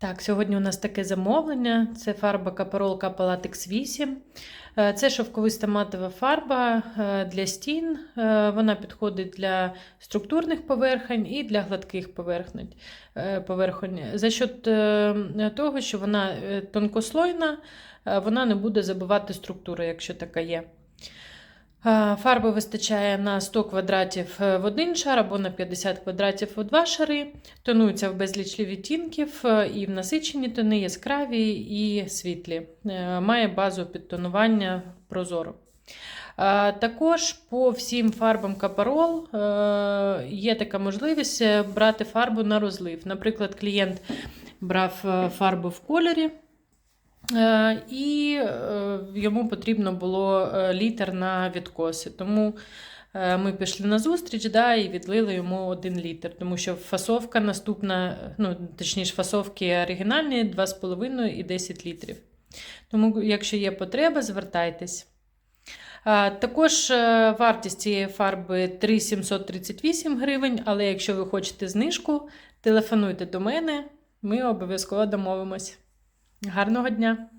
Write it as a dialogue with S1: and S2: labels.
S1: Так, сьогодні у нас таке замовлення. Це фарба Каперол Капалатекс 8. Е, Це шовковиста матова фарба е, для стін. Е, Вона підходить для структурних поверхонь і для гладких поверхонь. е. За счет того, що вона тонкослойна, вона не буде забивати структуру, якщо така є. Е, Фарби вистачає на 100 квадратів е, в один шар або на 50 квадратів у два шари. Тонуються в безліч відтінків, е, і в насичені тони, яскраві і світлі. Має базу підтонування прозоро. Також по всім фарбам Капарол є така можливість брати фарбу на розлив. Наприклад, клієнт брав фарбу в кольорі. Е, І е, йому потрібно було е, літр на відкоси. Тому ми пішли на зустріч да, і відлили йому один літр, тому що фасовка наступна, ну, точніше, фасовки оригінальні 2,5 і 10 літрів. Тому, якщо є потреба, звертайтесь. Також вартість цієї фарби 3,738 гривень, але якщо ви хочете знижку, телефонуйте до мене, ми обов'язково домовимось. Гарного дня!